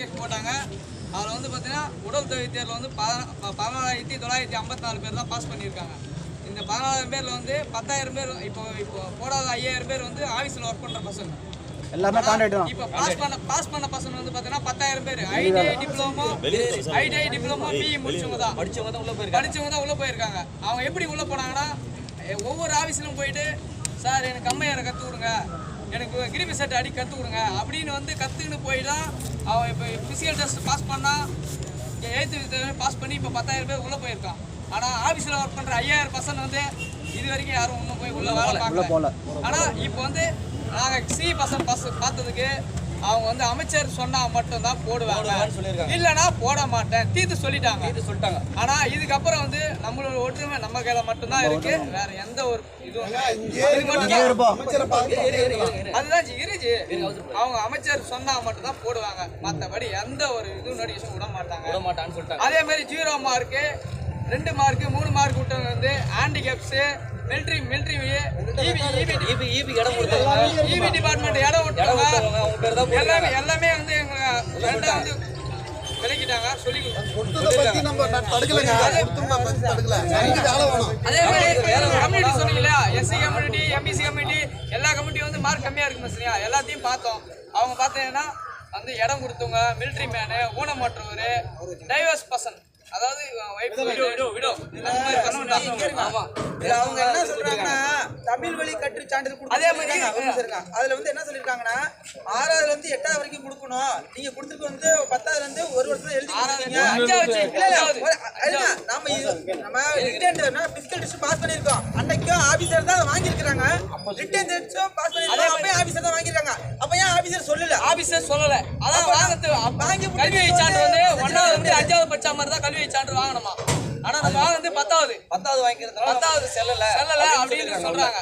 Notification போட்டாங்க. அதில் வந்து பார்த்தீங்கன்னா உடல் தகுதி தேர்வில் வந்து பதினாலாயிரத்தி தொள்ளாயிரத்தி ஐம்பத்தி நாலு பேர் தான் பாஸ் பண்ணியிருக்காங்க. இந்த பதினாலாயிரம் பேரில் வந்து பத்தாயிரம் பேர் இப்போ இப்போ போடாத ஐயாயிரம் பேர் வந்து ஆஃபீஸில் ஒர்க் பண்ணுற பசங்க. எல்லாமே கான்ட்ராக்ட் தான். இப்போ பாஸ் பண்ண பாஸ் பண்ண பசங்க வந்து பார்த்தீங்கன்னா பத்தாயிரம் பேர். ITI diploma ITI diploma BE முடிச்சவங்க தான். படிச்சவங்க தான் உள்ள போயிருக்காங்க. படிச்சவங்க தான் உள்ள போயிருக்காங்க. அவங்க எப்படி உள்ள போனாங்கன்னா ஒவ்வொரு ஆஃபீஸ்லையும் போயிட்டு சார் எனக்கு கம்மையாரை கற்றுக் கொடுங்க எனக்கு கிரிபி செட் அடி கற்றுக் கொடுங்க அப்படின்னு வந்து கற்றுக்கின்னு போய் தான் அவன் இப்போ ஃபிசிக்கல் டெஸ்ட் பாஸ் பண்ணால் எயித்து பாஸ் பண்ணி இப்போ பத்தாயிரம் பேர் உள்ளே போயிருக்கான். ஆனால் ஆஃபீஸில் ஒர்க் பண்ணுற ஐயாயிரம் பர்சன்ட் வந்து இது வரைக்கும் யாரும் இன்னும் போய் உள்ள வேலை பார்க்கல. ஆனால் இப்போ வந்து நாங்கள் சி பர்சன்ட் பஸ் பார்த்ததுக்கு அவங்க வந்து அமைச்சர் சொன்னா மட்டும்தான் போடுவாங்க. சொல்லியிருக்காங்க. இல்லைன்னா போட மாட்டேன். தீர்த்து சொல்லிட்டாங்க. இது சொல்லிட்டாங்க. ஆனா இதுக்கப்புறம் வந்து நம்மளோட ஒற்றுமை நம்ம கையில மட்டும்தான் இருக்கு. வேற எந்த ஒரு இதுவும் மட்டும் அதுதான் ஜி, இரு ஜி. அவங்க அமைச்சர் சொன்னா மட்டும்தான் போடுவாங்க. மத்தபடி எந்த ஒரு இது நோட்டிஃபிகேஷன் விட மாட்டாங்க. விட மாட்டான்னு சொல்லிட்டாங்க. அதே மாதிரி ஜீரோ மார்க்கு ரெண்டு மார்க்கு மூணு மார்க் விட்டவங்க வந்து ஹேண்டிகேப்ஸ் மிலிட்ரி மிலிட்ரி இபி இபி ஈபி ஈபி இடம் கொடுத்தாங்க இபி டிபார்ட்மெண்ட் இடம் கொடுத்தவங்க அவங்க பேர் தான் எல்லாமே எல்லாமே வந்து எங்க ரெண்டா வந்து விலக்கிட்டாங்க சொல்லி அதே மாதிரி கம்யூனிட்டி சொன்னீங்களா எஸ்சி கம்யூனிட்டி எம்பிசி கம்யூனிட்டி எல்லா கம்யூனிட்டி வந்து மார்க் கம்மியா இருக்குன்னு சரியா எல்லாத்தையும் பார்த்தோம். அவங்க பார்த்தீங்கன்னா வந்து இடம் கொடுத்தவங்க மிலிட்ரி மேனு ஊனமாற்றவர் டைவர்ஸ் பர்சன் அதாவது அவங்க என்ன சொல்றாங்கன்னா தமிழ் வழி கற்று சான்றிதழ் கொடுத்துருக்காங்க. அதுல வந்து என்ன சொல்லிருக்காங்கன்னா ஆறாவதுல இருந்து எட்டாவது வரைக்கும் கொடுக்கணும். நீங்க கொடுத்துருக்கு வந்து பத்தாவதுல இருந்து ஒரு வருஷம் எழுதி நாம நம்ம ரிட்டர்ன் பிசிக்கல் டெஸ்ட் பாஸ் பண்ணிருக்கோம் அன்னைக்கும் ஆபீசர் தான் வாங்கியிருக்காங்க ரிட்டர்ன் டெஸ்டும் பாஸ் பண்ணிருக்கோம் அப்பயும் ஆபீசர் தான் ஏன் ஆபீசர் சொல்லல. ஆபீசர் சொல்லல. அதான் வாங்கத்து வாங்கி கல்வி சான்று வந்து ஒன்னாவது வந்து அஞ்சாவது படிச்ச மாதிரி தான் கல்வி சான்று வாங்கணுமா? ஆனா நம்ம வாங்குறது பத்தாவது. பத்தாவது வாங்கிக்கிறதுனால பத்தாவது செல்லல. செல்லல அப்படின்னு சொல்றாங்க.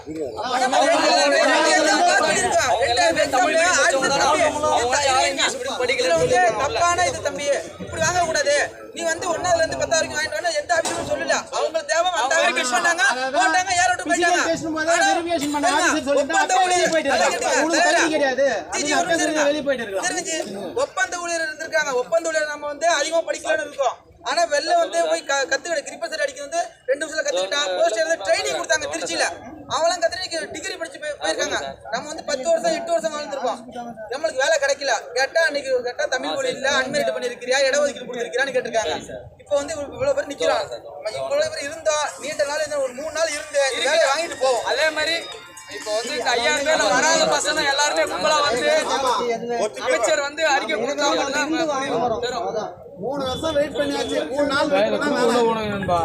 தப்பான இது தம்பி இப்படி வாங்க கூடாது நீ வந்து ஒன்னாவதுல இருந்து பத்தாவது வரைக்கும் வாங்கிட்டு எந்த ஆபீஸரும் சொல்லல. அவங்க தேவை அந்த போட்டாங்க போது பண்ண சொல்லிட்டா வெளியே ஊழியர். போயிட்டு இருக்காங்க. உங்களுக்கு கிடையாது. வெளியே போயிட்டு ஒப்பந்த ஊழியர் இருந்திருக்காங்க. ஒப்பந்த ஊழியர் நம்ம வந்து அதிகமா படிக்கலாம்னு இருக்கோம். ஆனா வெளில வந்து போய் கத்துக்கிட்ட கிரிப்பசர் அடிக்க வந்து ரெண்டு வருஷத்துல கத்துக்கிட்டான் போஸ்ட் வந்து ட்ரைனிங் கொடுத்தாங்க திருச்சியில. அவங்களாம் கத்துட்டு டிகிரி படிச்சு போய்- போயிருக்காங்க. நம்ம வந்து பத்து வருஷம் எட்டு வருஷம் வாழ்ந்துருக்கோம் நம்மளுக்கு வேலை கிடைக்கல. கேட்டா அன்னைக்கு கேட்டா தமிழ் மொழி இல்ல அன்மெரிட் பண்ணிருக்கிறியா இடஒதுக்கீடு கொடுத்திருக்கியான்னு கேட்டிருக்காங்க. இப்போ வந்து இவ்வளவு பேர் நிக்கிறான் இவ்வளவு பேர் இருந்தோம் நீண்ட இந்த ஐயாயிரம் பேர்ல வராத பசங்க எல்லாருமே கும்பலா வந்து அமைச்சர் அறிக்கை மூணு வருஷம் வெயிட் பண்ணியாச்சு. மூணு நாள் வெயிட் பண்ணா